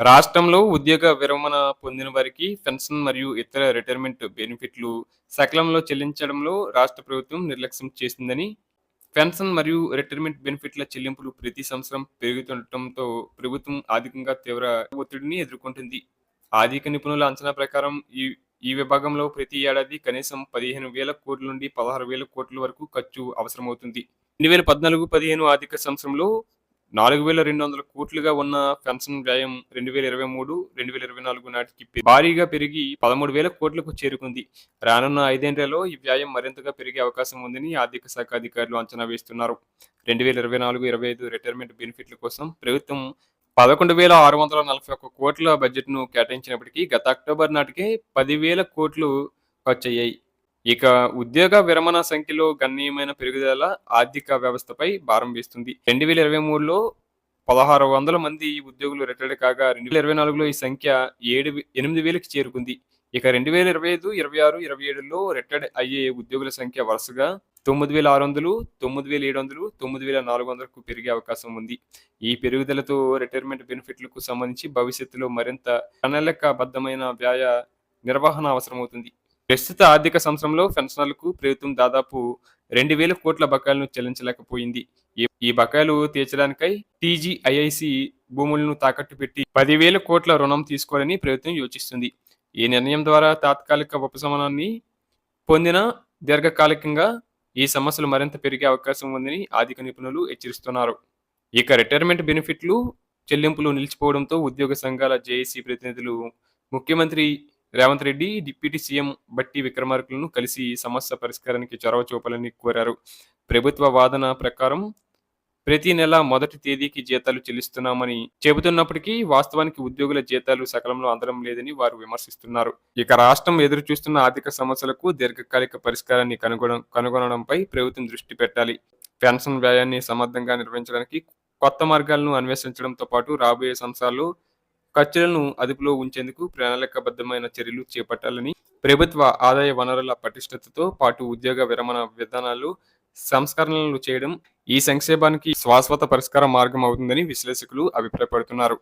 రాష్ట్రంలో ఉద్యోగ విరమణ పొందిన వారికి పెన్షన్ మరియు ఇతర రిటైర్మెంట్ బెనిఫిట్లు సకలంలో చెల్లించడంలో రాష్ట్ర ప్రభుత్వం నిర్లక్ష్యం చేసిందని పెన్షన్ మరియు రిటైర్మెంట్ బెనిఫిట్ల చెల్లింపులు ప్రతి సంవత్సరం పెరుగుతుండటంతో ప్రభుత్వం ఆర్థికంగా తీవ్ర ఒత్తిడిని ఎదుర్కొంటుంది. ఆర్థిక నిపుణుల అంచనా ప్రకారం ఈ ఈ విభాగంలో ప్రతి ఏడాది కనీసం పదిహేను వేల కోట్ల నుండి పదహారు వేల కోట్ల వరకు ఖర్చు అవసరమవుతుంది. రెండు వేల పద్నాలుగు పదిహేను ఆర్థిక సంవత్సరంలో నాలుగు వేల రెండు వందల కోట్లుగా ఉన్న పెన్షన్ వ్యయం రెండు వేల ఇరవై మూడు రెండు వేల ఇరవై నాలుగు నాటికి భారీగా పెరిగి పదమూడు వేల కోట్లకు చేరుకుంది. రానున్న ఐదేళ్ళలో ఈ వ్యయం మరింతగా పెరిగే అవకాశం ఉందని ఆర్థిక శాఖ అధికారులు అంచనా వేస్తున్నారు. రెండు వేల ఇరవై నాలుగు ఇరవై ఐదు రిటైర్మెంట్ బెనిఫిట్ల కోసం ప్రభుత్వం పదకొండు వేల ఆరు వందల నలభై ఒక్క కోట్ల బడ్జెట్ను కేటాయించినప్పటికీ గత అక్టోబర్ నాటికే పదివేల కోట్లు ఖర్చయ్యాయి. ఇక ఉద్యోగ విరమణ సంఖ్యలో గణనీయమైన పెరుగుదల ఆర్థిక వ్యవస్థపై భారం వేస్తుంది. రెండు వేల ఇరవై మూడులో పదహారు వందల మంది ఉద్యోగులు రిటైర్డ్ కాగా రెండు వేల ఇరవై నాలుగులో ఈ సంఖ్య ఏడు ఎనిమిది వేలకు చేరుకుంది. ఇక రెండు వేల ఇరవై ఐదు ఇరవై ఆరు ఇరవై ఏడులో రిటైర్డ్ అయ్యే ఉద్యోగుల సంఖ్య వరుసగా తొమ్మిది వేల ఆరు వందలు తొమ్మిది వేల ఏడు వందలు తొమ్మిది వేల నాలుగు వందలకు పెరిగే అవకాశం ఉంది. ఈ పెరుగుదలతో రిటైర్మెంట్ బెనిఫిట్లకు సంబంధించి భవిష్యత్తులో మరింత ప్రణాళికబద్ధమైన వ్యాయ నిర్వహణ అవసరమవుతుంది. ప్రస్తుత ఆర్థిక సంవత్సరంలో పెన్షనర్లకు ప్రభుత్వం దాదాపు రెండు వేల కోట్ల బకాయిలను చెల్లించలేకపోయింది. ఈ- బకాయిలు తీర్చడానికై టీజీఐఐసి భూములను తాకట్టు పెట్టి పదివేల కోట్ల రుణం తీసుకోవాలని ప్రభుత్వం యోచిస్తుంది. ఈ నిర్ణయం ద్వారా తాత్కాలిక ఉపశమనాన్ని పొందిన దీర్ఘకాలికంగా ఈ సమస్యలు మరింత పెరిగే అవకాశం ఉందని ఆర్థిక నిపుణులు హెచ్చరిస్తున్నారు. ఇక రిటైర్మెంట్ బెనిఫిట్లు చెల్లింపులు నిలిచిపోవడంతో ఉద్యోగ సంఘాల జేఏసీ ప్రతినిధులు ముఖ్యమంత్రి రేవంత్ రెడ్డి డిప్యూటీ సీఎం బట్టి విక్రమార్కులను కలిసి సమస్య పరిష్కారానికి చొరవ చూపాలని కోరారు. ప్రభుత్వ వాదన ప్రకారం ప్రతి నెల మొదటి తేదీకి జీతాలు చెల్లిస్తున్నామని చెబుతున్నప్పటికీ వాస్తవానికి ఉద్యోగుల జీతాలు సకలంలో అందడం లేదని వారు విమర్శిస్తున్నారు. ఇక రాష్ట్రం ఎదురు చూస్తున్న ఆర్థిక సమస్యలకు దీర్ఘకాలిక పరిష్కారాన్ని కనుగొన కనుగొనడంపై ప్రభుత్వం దృష్టి పెట్టాలి. పెన్షన్ వ్యయాన్ని సమర్థంగా నిర్వహించడానికి కొత్త మార్గాలను అన్వేషించడంతో పాటు రాబోయే సంవత్సరాల్లో ఖర్చులను అదుపులో ఉంచేందుకు ప్రణాళికబద్ధమైన చర్యలు చేపట్టాలని ప్రభుత్వ ఆదాయ వనరుల పటిష్టతతో పాటు ఉద్యోగ విరమణ విధానాలు సంస్కరణలు చేయడం ఈ సంక్షేమానికి శాశ్వత పరిష్కార మార్గం అవుతుందని విశ్లేషకులు అభిప్రాయపడుతున్నారు.